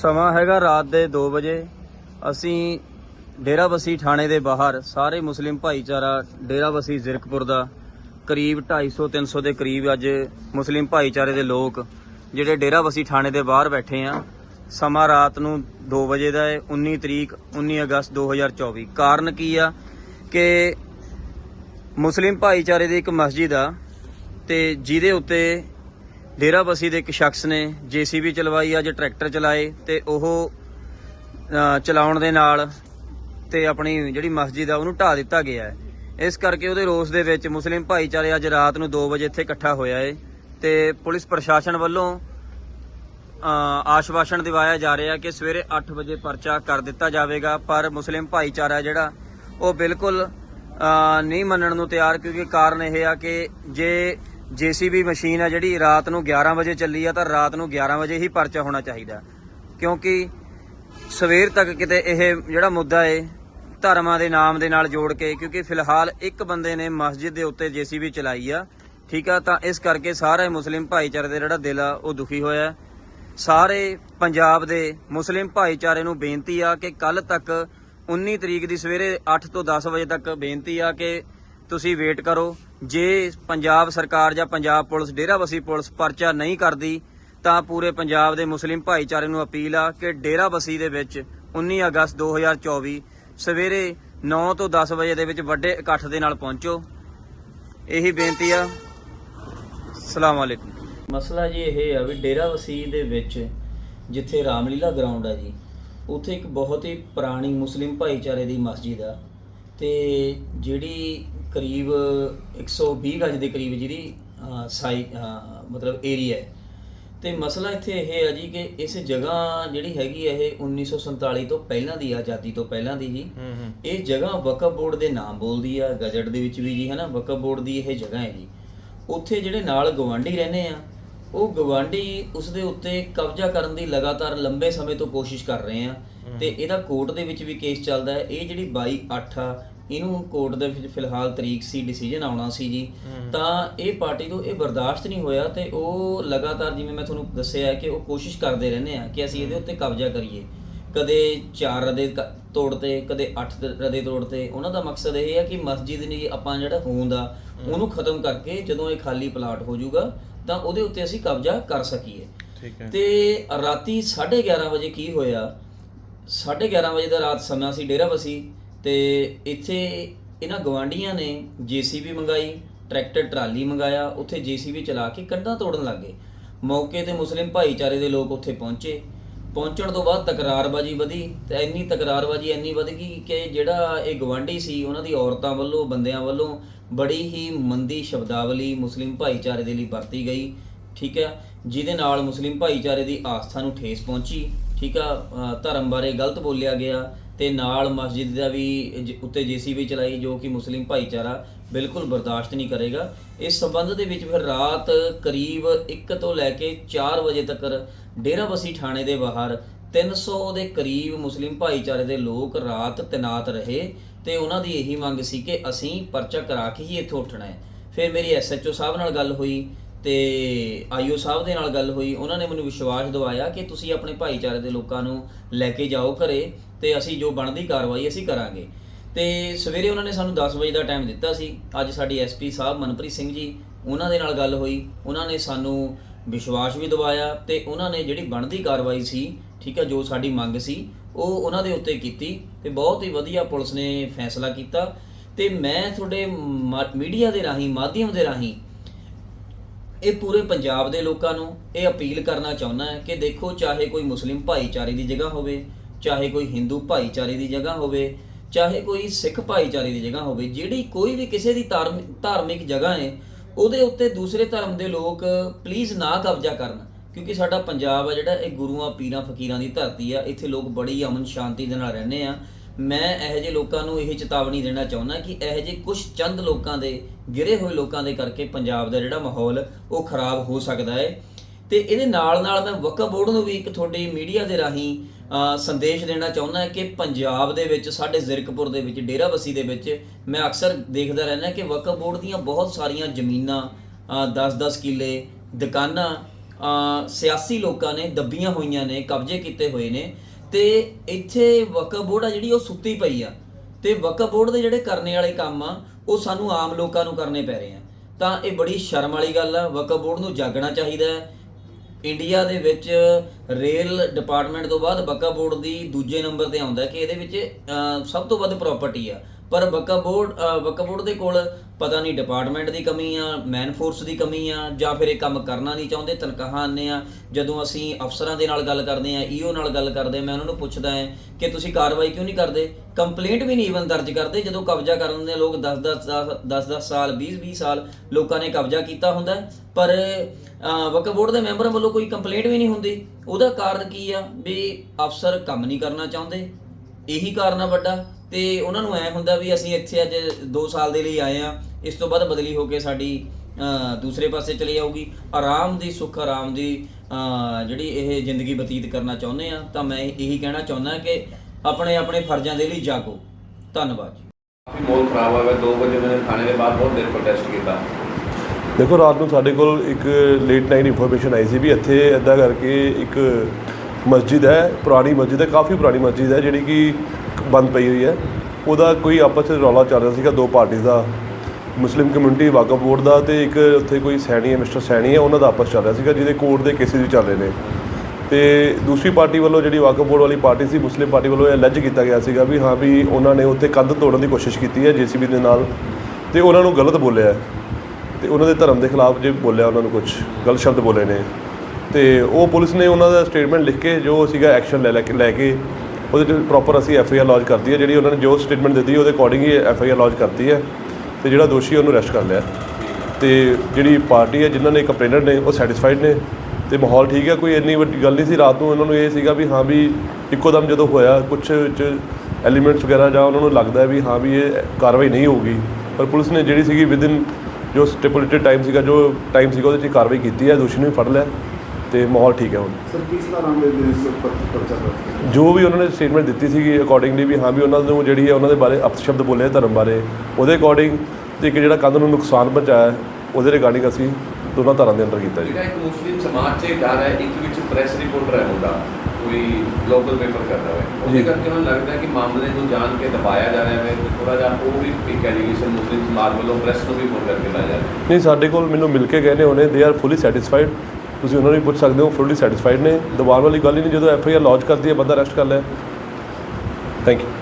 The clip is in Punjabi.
ਸਮਾਂ ਹੈਗਾ ਰਾਤ ਦੇ 2 ਵਜੇ। ਅਸੀਂ ਡੇਰਾਬੱਸੀ ਥਾਣੇ ਦੇ ਬਾਹਰ, ਸਾਰੇ ਮੁਸਲਿਮ ਭਾਈਚਾਰਾ ਡੇਰਾਬੱਸੀ ਜ਼ਿਰਕਪੁਰ ਦਾ, ਕਰੀਬ 250 300 ਦੇ ਕਰੀਬ ਅੱਜ ਮੁਸਲਿਮ ਭਾਈਚਾਰੇ ਦੇ ਲੋਕ ਜਿਹੜੇ ਡੇਰਾਬੱਸੀ ਥਾਣੇ ਦੇ ਬਾਹਰ ਬੈਠੇ ਆ, ਸਮਾਂ ਰਾਤ ਨੂੰ 2 ਵਜੇ ਦਾ ਹੈ 19 ਤਰੀਕ 19 ਅਗਸਤ 2024 ਕਾਰਨ ਕੀ ਆ ਕਿ ਮੁਸਲਿਮ ਭਾਈਚਾਰੇ ਦੀ ਇੱਕ ਮਸਜਿਦ ਆ ਤੇ ਜਿਹਦੇ ਉੱਤੇ ਡੇਰਾਬੱਸੀ ਦੇ ਇੱਕ ਸ਼ਖਸ ਨੇ ਜੀਸੀਬੀ ਚਲਵਾਈ, ਅੱਜ ਟਰੈਕਟਰ ਚਲਾਏ ਤੇ ਉਹ ਚਲਾਉਣ ਦੇ ਨਾਲ ਤੇ ਆਪਣੀ ਜਿਹੜੀ ਮਸਜਿਦ ਆ ਉਹਨੂੰ ਢਾ ਦਿੱਤਾ ਗਿਆ ਹੈ। ਇਸ ਕਰਕੇ ਉਹਦੇ ਰੋਸ ਦੇ ਵਿੱਚ ਮੁਸਲਿਮ ਭਾਈਚਾਰੇ ਅੱਜ ਰਾਤ ਨੂੰ 2 ਵਜੇ ਇੱਥੇ ਇਕੱਠਾ ਹੋਇਆ ਏ ਤੇ ਪੁਲਿਸ ਪ੍ਰਸ਼ਾਸਨ ਵੱਲੋਂ ਆਸ਼ਵਾਸਨ ਦਿਵਾਇਆ ਜਾ ਰਿਹਾ ਕਿ ਸਵੇਰੇ 8 ਵਜੇ ਪਰਚਾ ਕਰ ਦਿੱਤਾ ਜਾਵੇਗਾ, ਪਰ ਮੁਸਲਿਮ ਭਾਈਚਾਰਾ ਜਿਹੜਾ ਉਹ ਬਿਲਕੁਲ ਨਹੀਂ ਮੰਨਣ ਨੂੰ ਤਿਆਰ ਕਿਉਂਕਿ ਕਾਰਨ ਇਹ ਆ ਕਿ ਜੇ ਜੀਸੀਬੀ ਮਸ਼ੀਨ ਆ ਜਿਹੜੀ ਰਾਤ ਨੂੰ 11 ਵਜੇ ਚੱਲੀ ਆ ਤਾਂ ਰਾਤ ਨੂੰ 11 ਵਜੇ ਹੀ ਪਰਚਾ ਹੋਣਾ ਚਾਹੀਦਾ ਕਿਉਂਕਿ ਸਵੇਰ ਤੱਕ ਕਿਤੇ ਇਹ ਜਿਹੜਾ ਮੁੱਦਾ ਏ, ਧਰਮਾਂ ਦੇ ਨਾਮ ਦੇ ਨਾਲ ਜੋੜ ਕੇ, ਕਿਉਂਕਿ ਫਿਲਹਾਲ ਇੱਕ ਬੰਦੇ ਨੇ ਮਸਜਿਦ ਦੇ ਉੱਤੇ ਜੀਸੀਬੀ ਚਲਾਈ ਆ, ਠੀਕ ਆ, ਤਾਂ ਇਸ ਕਰਕੇ ਸਾਰੇ ਮੁਸਲਿਮ ਭਾਈਚਾਰੇ ਦਾ ਜਿਹੜਾ ਦਿਲ ਆ, ਉਹ ਦੁਖੀ ਹੋਇਆ ਸਾਰੇ ਪੰਜਾਬ ਦੇ ਮੁਸਲਿਮ ਭਾਈਚਾਰੇ ਨੂੰ ਬੇਨਤੀ ਆ ਕਿ ਕੱਲ ਤੱਕ 19 ਤਰੀਕ ਦੀ ਸਵੇਰੇ 8 ਤੋਂ 10 ਵਜੇ ਤੱਕ ਬੇਨਤੀ ਆ ਕਿ ਤੁਸੀਂ ਵੇਟ ਕਰੋ। ਜੇ ਪੰਜਾਬ ਸਰਕਾਰ ਜਾਂ ਪੰਜਾਬ ਪੁਲਿਸ, ਡੇਰਾਬੱਸੀ ਪੁਲਿਸ ਪਰਚਾ ਨਹੀਂ ਕਰਦੀ, ਤਾਂ ਪੂਰੇ ਪੰਜਾਬ ਦੇ ਮੁਸਲਿਮ ਭਾਈਚਾਰੇ ਨੂੰ ਅਪੀਲ ਆ ਕਿ ਡੇਰਾਬੱਸੀ ਦੇ ਵਿੱਚ 19 ਅਗਸਤ 2024 ਸਵੇਰੇ 9 ਤੋਂ 10 ਵਜੇ ਦੇ ਵਿੱਚ ਵੱਡੇ ਇਕੱਠ ਦੇ ਨਾਲ ਪਹੁੰਚੋ। ਇਹੀ ਬੇਨਤੀ ਆ। ਸਲਾਮ ਅਲੈਕੁਮ। ਮਸਲਾ ਜੀ ਇਹ ਆ ਵੀ ਡੇਰਾਬੱਸੀ ਦੇ ਵਿੱਚ ਜਿੱਥੇ ਰਾਮਲੀਲਾ ਗਰਾਊਂਡ ਆ ਜੀ, ਉੱਥੇ ਇੱਕ ਬਹੁਤ ਹੀ ਪੁਰਾਣੀ ਮੁਸਲਿਮ ਭਾਈਚਾਰੇ ਦੀ ਮਸਜਿਦ ਆ ਤੇ ਜਿਹੜੀ ਕਰੀਬ 120 ਗਜ ਦੇ ਕਰੀਬ ਜਿਹੜੀ ਸਾਈ ਮਤਲਬ ਏਰੀਆ ਹੈ। ਤੇ ਮਸਲਾ ਇੱਥੇ ਇਹ ਆ ਜੀ ਕਿ ਇਸ ਜਗ੍ਹਾ ਜਿਹੜੀ ਹੈਗੀ ਆ ਇਹ 1947 ਤੋਂ ਪਹਿਲਾਂ ਦੀ ਆਜ਼ਾਦੀ ਤੋਂ ਪਹਿਲਾਂ ਦੀ ਜੀ ਇਹ ਜਗ੍ਹਾ ਵਕਫ ਬੋਰਡ ਦੇ ਨਾਮ ਬੋਲਦੀ ਆ ਗਜਟ ਦੇ ਵਿੱਚ ਵੀ ਜੀ ਹਨਾ? ਵਕਫ ਬੋਰਡ ਦੀ ਇਹ ਜਗ੍ਹਾ ਹੈ ਜੀ। ਉੱਥੇ ਜਿਹੜੇ ਨਾਲ ਗਵਾਂਢੀ ਰਹਿੰਦੇ ਆ ਉਹ ਗਵਾਂਢੀ ਉਸ ਦੇ ਉੱਤੇ ਕਬਜ਼ਾ ਕਰਨ ਦੀ ਲਗਾਤਾਰ ਲੰਬੇ ਸਮੇਂ ਤੋਂ ਕੋਸ਼ਿਸ਼ ਕਰ ਰਹੇ ਆ। ਤੇ ਇਹਦਾ ਕੋਰਟ ਦੇ ਵਿੱਚ ਵੀ ਕੇਸ ਚੱਲਦਾ ਹੈ। ਇਹ ਜਿਹੜੀ 22 8 ਆ ਇਹਨੂੰ ਕੋਰਟ ਦੇ ਵਿੱਚ ਫਿਲਹਾਲ ਤਰੀਕ ਸੀ ਡਿਸੀਜਨ ਆਉਣਾ ਸੀ ਜੀ। ਤਾਂ ਇਹ ਪਾਰਟੀ ਤੋਂ ਇਹ ਬਰਦਾਸ਼ਤ ਨਹੀਂ ਹੋਇਆ ਤੇ ਉਹ ਲਗਾਤਾਰ ਜਿਵੇਂ ਮੈਂ ਤੁਹਾਨੂੰ ਦੱਸਿਆ ਕਿ ਉਹ ਕੋਸ਼ਿਸ਼ ਕਰਦੇ ਰਹਿੰਦੇ ਆ ਕਿ ਅਸੀਂ ਇਹਦੇ ਉੱਤੇ ਕਬਜ਼ਾ ਕਰੀਏ। ਕਦੇ 4 ਰਦੇ ਕ- ਤੋੜਤੇ ਕਦੇ 8 ਰਦੇ ਤੋੜਤੇ ਉਹਨਾਂ ਦਾ ਮਕਸਦ ਇਹ ਹੈ ਕਿ ਮਸਜਿਦ ਨਹੀਂ ਆਪਾਂ ਜਿਹੜਾ ਹੋਂਦ ਉਹਨੂੰ ਖਤਮ ਕਰਕੇ ਜਦੋਂ ਇਹ ਖਾਲੀ ਪਲਾਟ ਹੋ ਜਾਊਗਾ ਤਾਂ ਉਹਦੇ ਉੱਤੇ ਅਸੀਂ ਕਬਜ਼ਾ ਕਰ ਸਕੀਏ। ਠੀਕ ਹੈ। ਤੇ ਰਾਤੀ 11:30 ਵਜੇ ਕੀ ਹੋਇਆ? 11:30 ਵਜੇ ਦਾ ਰਾਤ ਸਮਾਂ ਸੀ ਡੇਰਾਬੱਸੀ ਤੇ ਇੱਥੇ ਇਹਨਾਂ ਗਵਾਂਡੀਆਂ ਨੇ ਜੀਸੀਬੀ ਮੰਗਾਈ, ਟਰੈਕਟਰ, ਟਰਾਲੀ ਮੰਗਾਇਆ, ਉੱਥੇ ਜੀਸੀਬੀ ਚਲਾ ਕੇ ਕੰਧਾਂ ਤੋੜਨ ਲੱਗੇ ਮੌਕੇ ਤੇ ਮੁਸਲਿਮ ਭਾਈਚਾਰੇ ਦੇ ਲੋਕ ਉੱਥੇ ਪਹੁੰਚੇ। ਪਹੁੰਚਣ ਤੋਂ ਬਾਅਦ ਤਕਰਾਰਬਾਜੀ ਵਧੀ ਤੇ ਇੰਨੀ ਤਕਰਾਰਬਾਜੀ ਇੰਨੀ ਵਧ ਗਈ ਕਿ ਜਿਹੜਾ ਇਹ ਗਵਾਂਢੀ ਸੀ, ਉਹਨਾਂ ਦੀ ਔਰਤਾਂ ਵੱਲੋਂ, ਬੰਦਿਆਂ ਵੱਲੋਂ ਬੜੀ ਹੀ ਮੰਦੀ ਸ਼ਬਦਾਵਲੀ ਮੁਸਲਿਮ ਭਾਈਚਾਰੇ ਦੇ ਲਈ ਵਰਤੀ ਗਈ, ਠੀਕ ਹੈ? ਜਿਹਦੇ ਨਾਲ ਮੁਸਲਿਮ ਭਾਈਚਾਰੇ ਦੀ ਆਸਥਾ ਨੂੰ ਠੇਸ ਪਹੁੰਚੀ, ਠੀਕ ਆ? ਧਰਮ ਬਾਰੇ ਗਲਤ ਬੋਲਿਆ ਗਿਆ ਤੇ ਨਾਲ ਮਸਜਿਦ ਦਾ ਵੀ ਜ- ਉੱਤੇ ਜੀਸੀਬੀ ਚਲਾਈ ਜੋ ਕਿ ਮੁਸਲਿਮ ਭਾਈਚਾਰਾ ਬਿਲਕੁਲ ਬਰਦਾਸ਼ਤ ਨਹੀਂ ਕਰੇਗਾ। ਇਸ ਸਬੰਧ ਦੇ ਵਿੱਚ ਫਿਰ ਰਾਤ ਕਰੀਬ 1 ਤੋਂ ਲੈ ਕੇ 4 ਵਜੇ ਤੱਕ ਡੇਰਾਬੱਸੀ ਥਾਣੇ ਦੇ ਬਾਹਰ 300 ਦੇ ਕਰੀਬ ਮੁਸਲਿਮ ਭਾਈਚਾਰੇ ਦੇ ਲੋਕ ਰਾਤ ਤੈਨਾਤ ਰਹੇ ਤੇ ਉਹਨਾਂ ਦੀ ਇਹੀ ਮੰਗ ਸੀ ਕਿ ਅਸੀਂ ਪਰਚਾ ਕਰਾ ਕੇ ਹੀ ਇੱਥੋਂ ਉੱਠਣਾ ਹੈ। ਫਿਰ ਮੇਰੀ ਐਸਐਚਓ ਸਾਹਿਬ ਨਾਲ ਗੱਲ ਹੋਈ। ਤੇ ਆਈਓ ਸਾਹਿਬ ਦੇ ਨਾਲ ਗੱਲ ਹੋਈ, ਉਹਨਾਂ ਨੇ ਮੈਨੂੰ ਵਿਸ਼ਵਾਸ ਦਿਵਾਇਆ ਕਿ ਤੁਸੀਂ ਆਪਣੇ ਭਾਈਚਾਰੇ ਦੇ ਲੋਕਾਂ ਨੂੰ ਲੈ ਕੇ ਜਾਓ ਘਰੇ ਤੇ ਅਸੀਂ ਜੋ ਬਣਦੀ ਕਾਰਵਾਈ ਅਸੀਂ ਕਰਾਂਗੇ। ਤੇ ਸਵੇਰੇ ਉਹਨਾਂ ਨੇ ਸਾਨੂੰ 10 ਵਜੇ ਦਾ ਟਾਈਮ ਦਿੱਤਾ ਸੀ। ਅੱਜ ਸਾਡੀ ਐਸਪੀ ਸਾਹਿਬ ਮਨਪ੍ਰੀਤ ਸਿੰਘ ਜੀ, ਉਹਨਾਂ ਦੇ ਨਾਲ ਗੱਲ ਹੋਈ। ਉਹਨਾਂ ਨੇ ਸਾਨੂੰ ਵਿਸ਼ਵਾਸ ਵੀ ਦਿਵਾਇਆ ਤੇ ਉਹਨਾਂ ਨੇ ਜਿਹੜੀ ਬਣਦੀ ਕਾਰਵਾਈ ਸੀ, ਠੀਕ ਹੈ ਜੋ ਸਾਡੀ ਮੰਗ ਸੀ, ਉਹ ਉਹਨਾਂ ਦੇ ਉੱਤੇ ਕੀਤੀ ਤੇ ਬਹੁਤ ਹੀ ਵਧੀਆ ਪੁਲਿਸ ਨੇ ਫੈਸਲਾ ਕੀਤਾ। ਤੇ ਮੈਂ ਤੁਹਾਡੇ ਮੀਡੀਆ ਦੇ ਰਾਹੀਂ, ਮਾਧਿਅਮ ਦੇ ਰਾਹੀਂ ਇਹ ਪੂਰੇ ਪੰਜਾਬ ਦੇ ਲੋਕਾਂ ਨੂੰ ਇਹ ਅਪੀਲ ਕਰਨਾ ਚਾਹੁੰਦਾ ਹੈ ਕਿ ਦੇਖੋ, ਚਾਹੇ ਕੋਈ ਮੁਸਲਿਮ ਭਾਈਚਾਰੇ ਦੀ ਜਗ੍ਹਾ ਹੋਵੇ, ਚਾਹੇ ਕੋਈ ਹਿੰਦੂ ਭਾਈਚਾਰੇ ਦੀ ਜਗ੍ਹਾ ਹੋਵੇ, ਚਾਹੇ ਕੋਈ ਸਿੱਖ ਭਾਈਚਾਰੇ ਦੀ ਜਗ੍ਹਾ ਹੋਵੇ, ਜਿਹੜੀ ਕੋਈ ਵੀ ਕਿਸੇ ਦੀ ਧਾਰਮਿ- ਧਾਰਮਿਕ ਜਗ੍ਹਾ ਹੈ, ਉਹਦੇ ਉੱਤੇ ਦੂਸਰੇ ਧਰਮ ਦੇ ਲੋਕ ਪਲੀਜ਼ ਨਾ ਕਬਜ਼ਾ ਕਰਨ, ਕਿਉਂਕਿ ਸਾਡਾ ਪੰਜਾਬ ਆ ਜਿਹੜਾ, ਇਹ ਗੁਰੂਆਂ, ਪੀਰਾਂ, ਫਕੀਰਾਂ ਦੀ ਧਰਤੀ ਆ, ਇੱਥੇ ਲੋਕ ਬੜੀ ਅਮਨ ਸ਼ਾਂਤੀ ਦੇ ਨਾਲ ਰਹਿੰਦੇ ਆ ਮੈਂ ਇਹੋ ਜਿਹੇ ਲੋਕਾਂ ਨੂੰ ਇਹ ਚੇਤਾਵਨੀ ਦੇਣਾ ਚਾਹੁੰਦਾ ਕਿ ਇਹੋ ਜਿਹੇ ਕੁਝ ਚੰਦ ਲੋਕਾਂ ਦੇ, ਗਿਰੇ ਹੋਏ ਲੋਕਾਂ ਦੇ ਕਰਕੇ ਪੰਜਾਬ ਦਾ ਜਿਹੜਾ ਮਾਹੌਲ ਉਹ ਖਰਾਬ ਹੋ ਸਕਦਾ ਹੈ। ਤੇ ਇਹਦੇ ਨਾਲ ਨਾਲ ਮੈਂ ਵਕਫ ਬੋਰਡ ਨੂੰ ਵੀ ਇੱਕ ਤੁਹਾਡੀ ਮੀਡੀਆ ਦੇ ਰਾਹੀਂ ਸੰਦੇਸ਼ ਦੇਣਾ ਚਾਹੁੰਦਾ ਕਿ ਪੰਜਾਬ ਦੇ ਵਿੱਚ, ਸਾਡੇ ਜ਼ਿਰਕਪੁਰ ਦੇ ਵਿੱਚ, ਡੇਰਾਬੱਸੀ ਦੇ ਵਿੱਚ ਮੈਂ ਅਕਸਰ ਦੇਖਦਾ ਰਹਿੰਦਾ ਕਿ ਵਕਫ ਬੋਰਡ ਦੀਆਂ ਬਹੁਤ ਸਾਰੀਆਂ ਜ਼ਮੀਨਾਂ 10-10 ਕਿੱਲੇ, ਦੁਕਾਨਾਂ ਸਿਆਸੀ ਲੋਕਾਂ ਨੇ ਦੱਬੀਆਂ ਹੋਈਆਂ ਨੇ, ਕਬਜ਼ੇ ਕੀਤੇ ਹੋਏ ਨੇ। ਤੇ ਇੱਥੇ ਵਕਫ ਬੋਰਡ ਆ ਜਿਹੜੀ ਉਹ ਸੁੱਤੀ ਪਈ ਆ। ਤੇ ਵਕਫ ਬੋਰਡ ਦੇ ਜਿਹੜੇ ਕਰਨੇ ਵਾਲੇ ਕੰਮ ਆ, ਉਹ ਸਾਨੂੰ ਆਮ ਲੋਕਾਂ ਨੂੰ ਕਰਨੇ ਪੈ ਰਹੇ ਆ। ਤਾਂ ਇਹ ਬੜੀ ਸ਼ਰਮ ਵਾਲੀ ਗੱਲ ਆ ਵਕਫ ਬੋਰਡ ਨੂੰ ਜਾਗਣਾ ਚਾਹੀਦਾ ਹੈ। ਇੰਡੀਆ ਦੇ ਵਿੱਚ ਰੇਲ ਡਿਪਾਰਟਮੈਂਟ ਤੋਂ ਬਾਅਦ ਵਕਫ ਬੋਰਡ ਦੀ ਦੂਜੇ ਨੰਬਰ ਤੇ ਆਉਂਦਾ ਕਿ ਇਹਦੇ ਵਿੱਚ ਸਭ ਤੋਂ ਵੱਧ ਪ੍ਰਾਪਰਟੀ ਆ। ਪਰ ਵਕਫ ਬੋਰਡ ਅਹ, ਬੋਰਡ ਦੇ ਕੋਲ ਪਤਾ ਨਹੀਂ ਡਿਪਾਰਟਮੈਂਟ ਦੀ ਕਮੀ ਆ ਮੈਨ ਫੋਰਸ ਦੀ ਕਮੀ ਆ ਜਾਂ ਫਿਰ ਇਹ ਕੰਮ ਕਰਨਾ ਨਹੀਂ ਚਾਹੁੰਦੇ ਤਨਖਾਹਾਂ ਆਨੇ ਆ। ਜਦੋਂ ਅਸੀਂ ਅਫਸਰਾਂ ਦੇ ਨਾਲ ਗੱਲ ਕਰਦੇ ਆ ਈਓ ਨਾਲ ਗੱਲ ਕਰਦੇ ਮੈਂ ਉਹਨਾਂ ਨੂੰ ਪੁੱਛਦਾ ਹਾਂ ਕਿ ਤੁਸੀਂ ਕਾਰਵਾਈ ਕਿਉਂ ਨਹੀਂ ਕਰਦੇ? ਕੰਪਲੇਂਟ ਵੀ ਨਹੀਂ ਇਵਨ ਦਰਜ ਕਰਦੇ ਜਦੋਂ ਕਬਜ਼ਾ ਕਰਨ ਦੇ ਲੋਕ 10 10 10 10 ਸਾਲ 20 20 ਸਾਲ ਲੋਕਾਂ ਨੇ ਕਬਜ਼ਾ ਕੀਤਾ ਹੁੰਦਾ। ਪਰ ਅਹ, ਵਕਫ ਬੋਰਡ ਦੇ ਮੈਂਬਰਾਂ ਵੱਲੋਂ ਕੋਈ ਕੰਪਲੇਂਟ ਵੀ ਨਹੀਂ ਹੁੰਦੀ। ਉਹਦਾ ਕਾਰਨ ਕੀ ਆ? ਵੀ ਅਫਸਰ ਕੰਮ ਨਹੀਂ ਕਰਨਾ ਚਾਹੁੰਦੇ ਇਹੀ ਕਾਰਨ ਆ ਵੱਡਾ ਤੇ ਉਹਨਾਂ ਨੂੰ ਐ ਹੁੰਦਾ ਵੀ ਅਸੀਂ ਇੱਥੇ ਅੱਜ 2 ਸਾਲ ਦੇ ਲਈ ਆਏ ਆ ਇਸ ਤੋਂ ਬਾਅਦ ਬਦਲੀ ਹੋ ਕੇ ਸਾਡੀ ਦੂਸਰੇ ਪਾਸੇ ਚਲੀ ਜਾਊਗੀ ਆਰਾਮ ਦੀ ਸੁੱਖ ਆਰਾਮ ਦੀ ਜਿਹੜੀ ਇਹ ਜ਼ਿੰਦਗੀ ਬਤੀਤ ਕਰਨਾ ਚਾਹੁੰਦੇ ਆ ਤਾਂ ਮੈਂ ਇਹੀ ਕਹਿਣਾ ਚਾਹੁੰਦਾ ਕਿ ਆਪਣੇ ਆਪਣੇ ਫਰਜ਼ਾਂ ਦੇ ਲਈ ਜਾਗੋ। ਧੰਨਵਾਦ ਜੀ। ਕਾਫੀ ਮੋਲ ਖਰਾਬ ਹੋਇਆ 2 ਵਜੇ ਮੈंने ਥਾਣੇ ਦੇ ਬਾਹਰ ਬਹੁਤ ਦੇਰ ਪ੍ਰੋਟੈਸਟ ਕੀਤਾ। ਦੇਖੋ ਰਾਤ ਨੂੰ ਸਾਡੇ ਕੋਲ ਇੱਕ ਲੇਟ ਨਾਈਟ ਇਨਫੋਰਮੇਸ਼ਨ ਆਈ ਸੀ ਵੀ ਇੱਥੇ ਇਦਾਂ ਕਰਕੇ ਇੱਕ ਮਸਜਿਦ ਹੈ, ਪੁਰਾਣੀ ਮਸਜਿਦ ਹੈ, ਕਾਫੀ ਪੁਰਾਣੀ ਮਸਜਿਦ ਹੈ, ਜਿਹੜੀ ਕਿ ਬੰਦ ਪਈ ਹੋਈ ਹੈ। ਉਹਦਾ ਕੋਈ ਆਪਸ ਵਿੱਚ ਰੌਲਾ ਚੱਲ ਰਿਹਾ ਸੀਗਾ, ਦੋ ਪਾਰਟੀਆਂ ਦਾ, ਮੁਸਲਿਮ ਕਮਿਊਨਿਟੀ, ਵਾਕਫ ਬੋਰਡ ਦਾ ਤੇ ਇੱਕ ਉੱਥੇ ਕੋਈ ਸੈਣੀ ਹੈ, ਮਿਸਟਰ ਸੈਣੀ ਹੈ, ਉਹਨਾਂ ਦਾ ਆਪਸ ਚੱਲ ਰਿਹਾ ਸੀਗਾ, ਜਿਹਦੇ ਕੋਰਟ ਦੇ ਕੇਸਿਸ ਵੀ ਚੱਲ ਰਹੇ ਨੇ। ਤੇ ਦੂਸਰੀ ਪਾਰਟੀ ਵੱਲੋਂ ਜਿਹੜੀ ਵਾਕਫ ਬੋਰਡ ਵਾਲੀ ਪਾਰਟੀ ਸੀ, ਮੁਸਲਿਮ ਪਾਰਟੀ ਵੱਲੋਂ ਇਹ ਅਲੈਜ ਕੀਤਾ ਗਿਆ ਸੀਗਾ ਵੀ ਹਾਂ ਵੀ ਉਹਨਾਂ ਨੇ ਉੱਥੇ ਕੰਧ ਤੋੜਨ ਦੀ ਕੋਸ਼ਿਸ਼ ਕੀਤੀ ਹੈ, ਜੀਸੀਬੀ ਦੇ ਨਾਲ, ਤੇ ਉਹਨਾਂ ਨੂੰ ਗਲਤ ਬੋਲਿਆ ਹੈ। ਤੇ ਉਹਨਾਂ ਦੇ ਧਰਮ ਦੇ ਖਿਲਾਫ ਜੇ ਬੋਲਿਆ ਉਹਨਾਂ ਨੂੰ ਕੁਝ ਗਲਤ ਸ਼ਬਦ ਬੋਲੇ ਨੇ। ਤੇ ਉਹ ਪੁਲਿਸ ਨੇ ਉਹਨਾਂ ਦਾ ਸਟੇਟਮੈਂਟ ਲਿਖ ਕੇ ਜੋ ਸੀਗਾ ਐਕਸ਼ਨ ਲੈ ਲੈ ਕੇ ਲੈ ਕੇ ਉਹਦੇ ਤੇ ਪ੍ਰੋਪਰ ਅਸੀਂ ਐਫ ਆਈ ਆਰ ਲੌਂਚ ਕਰਤੀ ਹੈ। ਜਿਹੜੀ ਉਹਨਾਂ ਨੇ ਜੋ ਸਟੇਟਮੈਂਟ ਦਿੱਤੀ, ਉਹਦੇ ਅਕੋਰਡਿੰਗ ਹੀ ਐਫ ਆਈ ਆਰ ਲੌਂਚ ਕਰਤੀ ਹੈ ਤੇ ਜਿਹੜਾ ਦੋਸ਼ੀ ਉਹਨੂੰ ਅਰੈਸਟ ਕਰ ਲਿਆ। ਤੇ ਜਿਹੜੀ ਪਾਰਟੀ ਹੈ, ਜਿਨ੍ਹਾਂ ਨੇ ਕੰਪਲੇਨਰ ਨੇ, ਉਹ ਸੈਟੀਸਫਾਈਡ ਨੇ ਤੇ ਮਾਹੌਲ ਠੀਕ ਹੈ। ਕੋਈ ਇੰਨੀ ਵੱਡੀ ਗੱਲ ਨਹੀਂ ਸੀ। ਰਾਤ ਨੂੰ ਉਹਨਾਂ ਨੂੰ ਇਹ ਸੀਗਾ ਵੀ ਹਾਂ ਵੀ ਇੱਕੋ ਦਮ ਜਦੋਂ ਹੋਇਆ ਕੁਝ ਵਿੱਚ ਐਲੀਮੈਂਟਸ ਵਗੈਰਾ ਜਾਂ ਉਹਨਾਂ ਨੂੰ ਲੱਗਦਾ ਵੀ ਹਾਂ ਵੀ ਇਹ ਕਾਰਵਾਈ ਨਹੀਂ ਹੋਊਗੀ। ਪਰ ਪੁਲਿਸ ਨੇ ਜਿਹੜੀ ਸੀਗੀ ਵਿਦਿਨ ਜੋ ਸਟਿਪੂਲੇਟਡ ਟਾਈਮ ਸੀਗਾ, ਜੋ ਟਾਈਮ ਸੀਗਾ, ਉਹਦੇ 'ਚ ਕਾਰਵਾਈ ਕੀਤੀ ਹੈ। ਦੋਸ਼ੀ ਨੂੰ ਵੀ ਫੜ ਲਿਆ। ਤੇ ਮਾਹੌਲ ਠੀਕ ਹੈ ਹੁਣ। ਸਰ ਕਿਸ ਤਰ੍ਹਾਂ ਦੇ ਇਸ ਉੱਪਰ ਪਰਚਾ ਦਰਜ ਜੋ ਵੀ ਉਹਨਾਂ ਨੇ ਸਟੇਟਮੈਂਟ ਦਿੱਤੀ ਸੀਗੀ ਅਕੋਰਡਿੰਗਲੀ ਵੀ ਹਾਂ ਵੀ ਉਹਨਾਂ ਨੂੰ ਜਿਹੜੀ ਹੈ ਉਹਨਾਂ ਦੇ ਬਾਰੇ ਅਪਸ਼ਬਦ ਬੋਲੇ ਧਰਮ ਬਾਰੇ ਉਹਦੇ ਅਕੋਰਡਿੰਗ ਤੇ ਇੱਕ ਜਿਹੜਾ ਕੰਧ ਨੂੰ ਨੁਕਸਾਨ ਪਹੁੰਚਾਇਆ ਹੈ, ਉਹਦੇ ਰਿਗਾਰਡਿੰਗ ਅਸੀਂ ਦੋਨਾਂ ਧਾਰਾਂ ਦੇ ਅੰਦਰ ਕੀਤਾ ਜੀ। ਜਿਹੜਾ ਇੱਕ ਮੁਸਲਿਮ ਸਮਾਜ 'ਚ ਡਰ ਹੈ ਇੱਕ ਵਿੱਚ ਪ੍ਰੈਸ ਰਿਪੋਰਟਰ ਹੈ ਮੁੰਡਾ ਕੋਈ ਲੋਕਲ ਪੇਪਰ ਕਰਦਾ ਹੋਵੇ। ਉਹਦੇ। ਕਰਕੇ ਉਹਨਾਂ ਲੱਗਦਾ ਹੈ ਕਿ ਮਾਮਲੇ ਨੂੰ ਜਾਣ ਕੇ ਦਬਾਇਆ ਜਾ ਰਿਹਾ ਹੈ ਤੇ ਥੋੜਾ ਜਿਹਾ ਉਹ ਵੀ ਇੱਕ ਐਲੀਗੇਸ਼ਨ ਮੁਸਲਿਮ ਸਮਾਜ ਵੱਲੋਂ ਪ੍ਰੈਸ ਨੂੰ ਵੀ ਫੋਨ ਕਰਕੇ ਲਾਇਆ ਜਾ ਰਿਹਾ ਨਹੀਂ ਸਾਡੇ ਕੋਲ ਮੈਨੂੰ ਮਿਲ ਕੇ ਗਏ ਨੇ ਉਹਨੇ ਦੇ ਆਰ ਫੁੱਲੀ ਸੈਟੀਸਫਾਈਡ ਤੁਸੀਂ ਉਹਨਾਂ ਨੂੰ ਪੁੱਛ ਸਕਦੇ ਹੋ ਫੁੱਲੀ ਸੈਟੀਸਫਾਈਡ ਨੇ। ਦਬਾਅ ਵਾਲੀ ਗੱਲ ਹੀ ਨਹੀਂ, ਜਦੋਂ ਐਫ ਆਈ ਆਰ ਲੌਂਚ ਕਰਦੀ ਹੈ, ਬੰਦਾ ਅਰੈਸਟ ਕਰ ਲਿਆ ਥੈਂਕ ਯੂ